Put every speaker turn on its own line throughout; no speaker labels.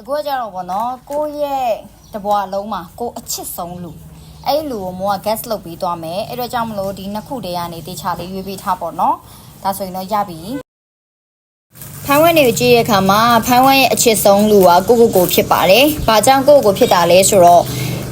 အခုကကြတော့ဗောနော်ကိုယ့်ရဲ့တဘွားလုံးမှာကိုယ်အချစ်ဆုံးလူအဲ့ဒီလူကိုမိုးက gas လုပ်ပြီးသွားမယ်အဲ့တော့ကြောင့်မလို့ဒီနှစ်ခုတည်းကနေတေချာလေးရွေးပေးထားပေါ့နော်ဒါဆိုရင်တော့ရပြီဖန်ဝဲနေကိုကြည့်ရတဲ့အခါမှာဖန်ဝဲရဲ့အချစ်ဆုံးလူကကိုကိုကိုဖြစ်ပါတယ်။ဘာကြောင့်ကိုကိုဖြစ်တာလဲဆိုတော့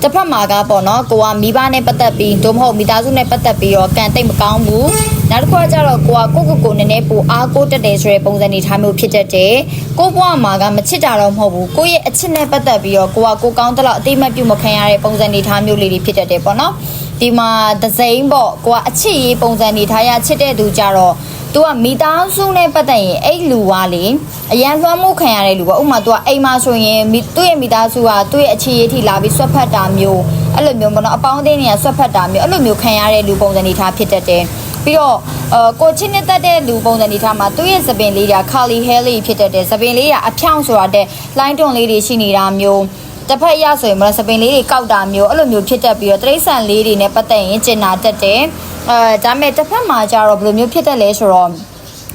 တစ်ဖက်မှာကပေါ့နော်ကိုကမိဘနဲ့ပတ်သက်ပြီးတို့မဟုတ်မိသားစုနဲ့ပတ်သက်ပြီးတော့ကံတိတ်မကောင်းဘူး။နောက်တစ်ခုကကျတော့ကိုကကိုကိုကိုနည်းနည်းပိုအားကိုးတက်တယ်ဆိုတဲ့ပုံစံနေထားမျိုးဖြစ်တတ်တယ်။ကိုဘွားမှာကမချစ်တာတော့မဟုတ်ဘူး။ကိုရဲ့အချစ်နဲ့ပတ်သက်ပြီးတော့ကိုကကိုကောင်းတဲ့လောက်အတိမတ်ပြုမခံရတဲ့ပုံစံနေထားမျိုးလေးတွေဖြစ်တတ်တယ်ပေါ့နော်။ဒီမှာဒဇိန်ပေါ့ကိုကအချစ်ရေးပုံစံနေထားရချစ်တဲ့သူကြတော့ तू ကမိသားစုနဲ့ပတ်သက်ရင်အဲ့လူကလေအရန်လွှမ်းမိုးခံရတဲ့လူပေါ့ဥပမာ तू ကအိမ်မှာဆိုရင်မိသူ့ရဲ့မိသားစုကသူ့ရဲ့အခြေရေးထိလာပြီးဆွတ်ဖက်တာမျိုးအဲ့လိုမျိုးပေါ့နော်အပေါင်းအသင်းတွေကဆွတ်ဖက်တာမျိုးအဲ့လိုမျိုးခံရတဲ့လူပုံစံနေထားဖြစ်တတ်တယ်ပြီးတော့အကိုချင်းနဲ့တက်တဲ့လူပုံစံနေထားမှာသူ့ရဲ့သပင်လေးက Carly Haley ဖြစ်တတ်တယ်သပင်လေးကအဖြောင့်ဆိုတာတဲ့ line တွန်လေးတွေရှိနေတာမျိုးတစ်ဖက်ရဆိုရင်မလားစပင်လေးတွေကောက်တာမျိုးအဲ့လိုမျိုးဖြစ်တတ်ပြီးတော့တရိษံလေးတွေနဲ့ပတ်သက်ရင်ကျင်နာတတ်တယ် အဲဒါမဲ့တစ်ဖက်မှာကြတော့ဘယ်လိုမျိုးဖြစ်တတ်လဲဆိုတော့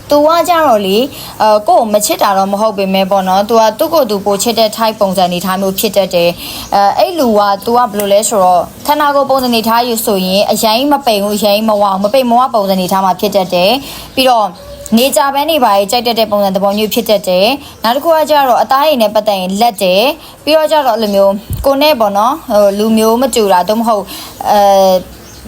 သူကကြတော့လေအဲကို့မချစ်တာတော့မဟုတ်ပေမဲ့ပေါ့နော်။ तू ကသူ့ကိုယ်သူပိုချစ်တဲ့ type ပုံစံနေထားမျိုးဖြစ်တတ်တယ်။အဲအဲ့လူက तू ကဘယ်လိုလဲဆိုတော့ခန္ဓာကိုယ်ပုံစံနေထားယူဆိုရင်အရင်မပိန်ဘူးအရင်မဝအောင်မပိန်မဝပုံစံနေထားမှာဖြစ်တတ်တယ်။ပြီးတော့နေကြပန်းနေပါရဲ့ကြိုက်တတ်တဲ့ပုံစံသဘောမျိုးဖြစ်တတ်တယ်။နောက်တစ်ခုကကြတော့အသားရည်နဲ့ပတ်သက်ရင်လက်တယ်။ပြီးတော့ကြတော့အဲ့လိုမျိုးကိုနဲ့ပေါ့နော်ဟိုလူမျိုးမတူတာတော့မဟုတ်အဲ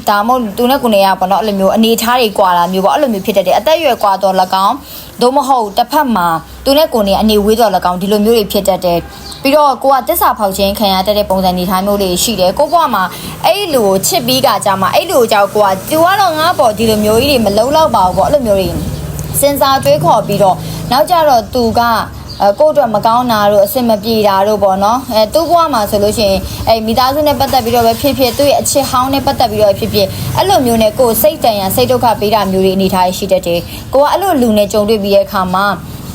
ဒါမှမဟုတ်သူနဲ့ကိုနေရပေါ့နော်အဲ့လိုမျိုးအနေထားတွေကွာတာမျိုးပေါ့အဲ့လိုမျိုးဖြစ်တတ်တယ်အသက်အရွယ်ကွာတော့၎င်းသို့မဟုတ်တစ်ဖက်မှာသူနဲ့ကိုနေအနေဝေးတော့၎င်းဒီလိုမျိုးတွေဖြစ်တတ်တယ်ပြီးတော့ကိုကတစ္ဆာဖောက်ခြင်းခံရတတ်တဲ့ပုံစံနေထားမျိုးတွေရှိတယ်ကိုဘွားမှာအဲ့လူကိုချစ်ပြီးကကြမှာအဲ့လူကိုကြောက်ကိုကသူကတော့ငါပေါ့ဒီလိုမျိုးကြီးတွေမလုံးတော့ပါဘူးပေါ့အဲ့လိုမျိုးတွေစဉ်းစားတွေးခေါ်ပြီးတော့နောက်ကြတော့သူကအဲ ကိုယ့်အတွက်မကောင်းတာတို့အဆင်မပြေတာတို့ပေါ့နော်အဲသူ့ဘဝမှာဆိုလို့ရှိရင်အဲမိသားစုနဲ့ပတ်သက်ပြီးတော့ပဲဖြစ်ဖြစ်သူ့ရဲ့အချစ်ဟောင်းနဲ့ပတ်သက်ပြီးတော့ဖြစ်ဖြစ်အဲ့လိုမျိုးနဲ့ကိုယ်စိတ်တန်ရန်စိတ်ဒုက္ခပေးတာမျိုးတွေအနေထားရှိတတ်တယ်ကိုကအဲ့လိုလူနဲ့ကြုံတွေ့ပြီးတဲ့အခါမှာ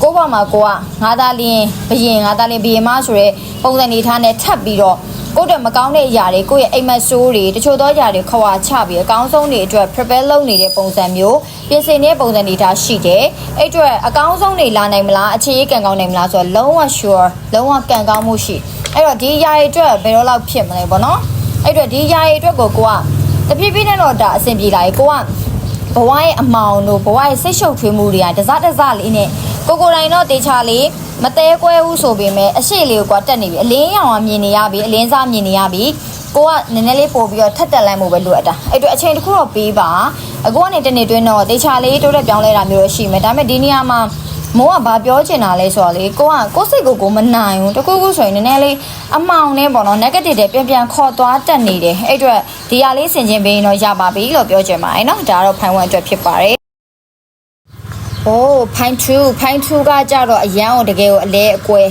ကိုယ့်ဘဝမှာကိုကငါးသားလင်းဘယင်ငါးသားလင်းဘယင်မဆိုတဲ့ပုံစံနေထားနဲ့ထပ်ပြီးတော့ ကိုယ့်အတွက်မကောင်းတဲ့အရာတွေကိုယ့်ရဲ့အိမ်မက်ဆိုးတွေတချို့သောအရာတွေခွာချပြီးအကောင်းဆုံးတွေအတွက် prepare လုပ်နေတဲ့ပုံစံမျိုးပြင်ဆင်တဲ့ပုံစံတွေထားရှိတယ်အဲ့အတွက်အကောင်းဆုံးတွေလာနိုင်မလားအခြေရေးကံကောင်းနိုင်မလားဆိုတော့လုံးဝ sure လုံးဝကံကောင်းမှုရှိအဲ့တော့ဒီအရာတွေအတွက်ဘယ်တော့လောက်ဖြစ်မလဲပေါ့နော်အဲ့အတွက်ဒီအရာတွေအတွက်ကိုကိုကတဖြည်းဖြည်းနဲ့တော့ဒါအဆင်ပြေလာပြီကိုက ဘဝရဲ့အမောင်တို့ဘဝရဲ့စိတ်ရှုပ်ထွေးမှုတွေကတစတစလေးနဲ့ကိုကိုတိုင်းတော့တေချာလေးမတဲကွဲဘူးဆိုပေမဲ့အရှိလေးကိုကွာတက်နေပြီအလင်းရောင်ကမြင်နေရပြီအလင်းစားမြင်နေရပြီကိုကနည်းနည်းလေးပို့ပြီးတော့ထက်တက်လိုက်မှုပဲလိုအပ်တာအဲ့တော့အချိန်တစ်ခုတော့ပေးပါအခုကနေတနေ့တွင်းတော့တေချာလေးတိုးတက်ပြောင်းလဲတာမျိုးရှိမယ်ဒါပေမဲ့ဒီနေရာမှာ မိုးကဘာပြောချင်တာလဲဆိုတော့လေကိုကကိုယ်စိတ်ကိုကိုမနိုင်ဘူးတခုခုဆိုရင်နည်းနည်းလေးအမောင်နဲ့ပေါ့နော် negative တွေပြန်ပြန်ခေါ်သွားတက်နေတယ်အဲ့အတွက်ဒီဟာလေးဆင်ခြင်ပေးရင်တော့ရပါပြီလို့ပြောချင်ပါတယ်နော်ဒါကတော့ဖိုင်ဝမ်အတွက်ဖြစ်ပါတယ် โอ้ဖိုင်2ဖိုင်2ကကြတော့အရန်ကိုတကယ်ကိုအလဲအကွဲ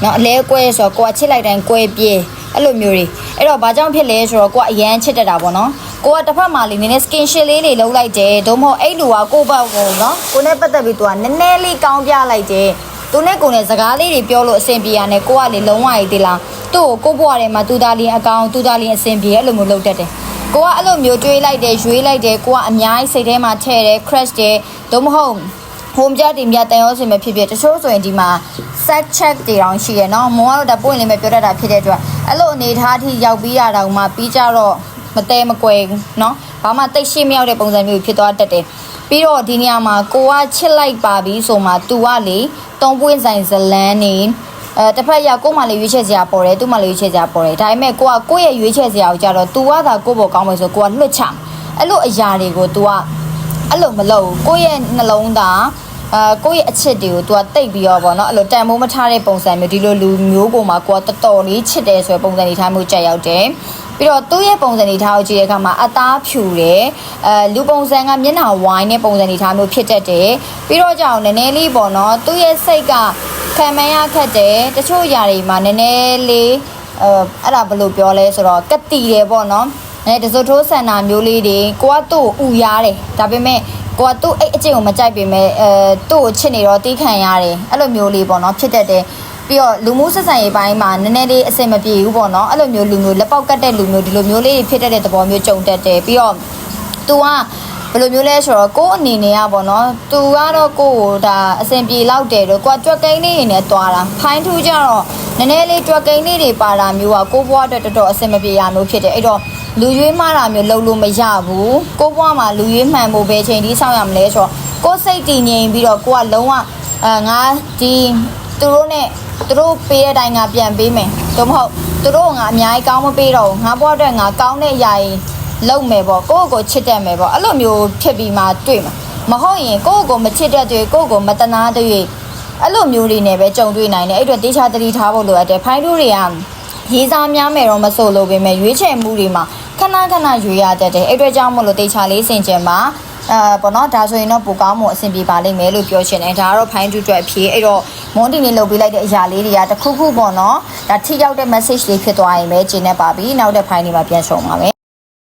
เนาะအလဲအကွဲဆိုတော့ကိုကချစ်လိုက်တိုင်းကွဲပြေးအဲ့လိုမျိုးတွေအဲ့တော့ဘာကြောင့်ဖြစ်လဲဆိုတော့ကိုကအရန်ချစ်တတ်တာပေါ့နော် ကိုကတစ်ဖက်မှာလေးနည်းနည်း skin shade လေးတွေလုပ်လိုက်တယ်ဒုမဟုတ်အဲ့လိုကကိုပေါ့ကိုနော်ကိုနဲ့ပတ်သက်ပြီးသူကနည်းနည်းလေးကောင်းပြလိုက်တယ်သူနဲ့ကိုနဲ့စကားလေးတွေပြောလို့အဆင်ပြေရတယ်ကိုကလေလုံးဝရေးသေးလားသူ့ကိုကိုဘွားထဲမှာသူသားလင်းအကောင်သူသားလင်းအဆင်ပြေအဲ့လိုမျိုးလုပ်တတ်တယ်ကိုကအဲ့လိုမျိုးတွေးလိုက်တယ်ရွေးလိုက်တယ်ကိုကအများကြီးစိတ်ထဲမှာထည့်တယ် crush တယ်ဒုမဟုတ်ဟိုမြတင်မြတန်ရောစင်မဖြစ်ဖြစ်တချို့ဆိုရင်ဒီမှာ set check တွေတောင်ရှိရယ်နော်မုံကတော့ဒါပွင့်လေးပဲပြောတတ်တာဖြစ်တဲ့အတွက်အဲ့လိုအနေထားအထိရောက်ပြီးတာတောင်မှပြီးကြတော့ မတဲမကွယ်ဘူးနော်ဘာမှတိတ်ရှိမရောက်တဲ့ပုံစံမျိုးဖြစ်သွားတတ်တယ်ပြီးတော့ဒီနေရာမှာကိုကချစ်လိုက်ပါပြီဆိုမှ तू ကလေတုံးပွင့်ဆိုင်ဇလန်းနေအဲတစ်ဖက်ရောက်ကို့မှလည်းရွေးချယ်စရာပေါ်တယ်သူ့မှလည်းရွေးချယ်စရာပေါ်တယ်ဒါပေမဲ့ကိုကကိုယ့်ရဲ့ရွေးချယ်စရာကိုကြတော့ तू ကသာကိုယ့်ဘောကောင်းမယ်ဆိုကိုကလွတ်ချအဲ့လိုအရာတွေကို तू က အဲ့လိုမလုပ်ဘူးကိုယ့်ရဲ့နှလုံးသားအာကိုယ့်ရဲ့အချစ်တွေကို तू ကတိတ်ပြီးတော့ဗောနော်အဲ့လိုတန်မိုးမထားတဲ့ပုံစံမျိုးဒီလိုလူမျိုးကိုမှကိုကတော်တော်လေးချစ်တယ်ဆိုတဲ့ပုံစံနေထားမျိုးကြက်ရောက်တယ် ပြီးတော့သူ့ရဲ့ပုံစံနေထားကိုကြည့်တဲ့အခါမှာအသားဖြူတယ်အဲလူပုံစံကမျက်နှာဝိုင်းတဲ့ပုံစံနေထားမျိုးဖြစ်တတ်တယ်ပြီးတော့ကြောင်နည်းနည်းလေးပေါ့နော်သူ့ရဲ့စိတ်ကခံမရခက်တယ်တချို့ຢာတွေမှာနည်းနည်းလေးအဲအဲ့ဒါဘယ်လိုပြောလဲဆိုတော့ကတိတယ်ပေါ့နော်အဲတစိုးထိုးဆန္ဒမျိုးလေးတွေကိုကသူ့ကိုဥရတယ်ဒါပေမဲ့ကိုကသူ့အဲ့အကျင့်ကိုမကြိုက်ပေမဲ့အဲသူ့ကိုချစ်နေတော့တီးခံရတယ်အဲ့လိုမျိုးလေးပေါ့နော်ဖြစ်တတ်တယ် ပြီးတော့လူမှုဆက်ဆံရေးပိုင်းမှာနည်းနည်းလေးအဆင်မပြေဘူးပေါ့နော်အဲ့လိုမျိုးလူမျိုးလက်ပေါက်ကတ်တဲ့လူမျိုးဒီလိုမျိုးလေးဖြစ်တတ်တဲ့သဘောမျိုးကြုံတတ်တယ်ပြီးတော့ तू ကဘယ်လိုမျိုးလဲဆိုတော့ကိုယ့်အနေနဲ့ကပေါ့နော်သူကတော့ကိုယ့်ကိုဒါအဆင်ပြေလောက်တယ်လို့ကိုကကြွက်ကိန်းလေးတွေနဲ့တွာတာဖိုင်းထူးကြတော့နည်းနည်းလေးကြွက်ကိန်းလေးတွေပါတာမျိုးကကိုယ့်ဘဝအတွက်တော်တော်အဆင်မပြေရမျိုးဖြစ်တယ်အဲ့တော့လူရွေးမှတာမျိုးလုပ်လို့မရဘူးကိုယ့်ဘဝမှာလူရွေးမှန်ဖို့ပဲချိန်ဒီစောင့်ရမလဲဆိုတော့ကိုယ်စိတ်တည်ငြိမ်ပြီးတော့ကိုကလုံးဝအာငါဒီ သူတို့နဲ့သူတို့ပေးတဲ့အတိုင်းငါပြန်ပေးမယ်တော့မဟုတ်သူတို့ကငါအများကြီးကောင်းမပေးတော့ဘူးငါဘဝအတွက်ငါကောင်းတဲ့အရာကြီးလုံမယ်ပေါ့ကိုယ့်ကိုယ်ချစ်တတ်မယ်ပေါ့အဲ့လိုမျိုးဖြစ်ပြီးမှတွေ့မှာမဟုတ်ရင်ကိုယ့်ကိုယ်မချစ်တတ်တွေ့ကိုယ့်ကိုယ်မတနာတွေ့အဲ့လိုမျိုးတွေနဲ့ပဲကြုံတွေ့နိုင်တယ်အဲ့တော့တေချာတတိထားဖို့လိုအပ်တယ်ဖိုင်းတို့တွေကရေးစားများမယ်တော့မဆိုလို့ပေမဲ့ရွေးချယ်မှုတွေမှာခဏခဏရွေးရတတ်တယ်အဲ့အတွက်ကြောင့်မလို့တေချာလေးစင်ကြင်မှာ အာပေါ့နော်ဒါဆိုရင်တော့ပိုကောင်းမှုအဆင်ပြေပါလိမ့်မယ်လို့ပြောချင်တယ်ဒါကတော့ဖိုင်းတူအတွက်အဖြစ်အဲ့တော့မွန်တီနေလုပ်ပေးလိုက်တဲ့အရာလေးတွေကတစ်ခုခုပေါ့နော်ဒါထိရောက်တဲ့ message လေးဖြစ်သွားရင်ပဲကျင်းနေပါပြီနောက်တဲ့ဖိုင်းတွေမှာပြန်ဆောင်ပါမယ်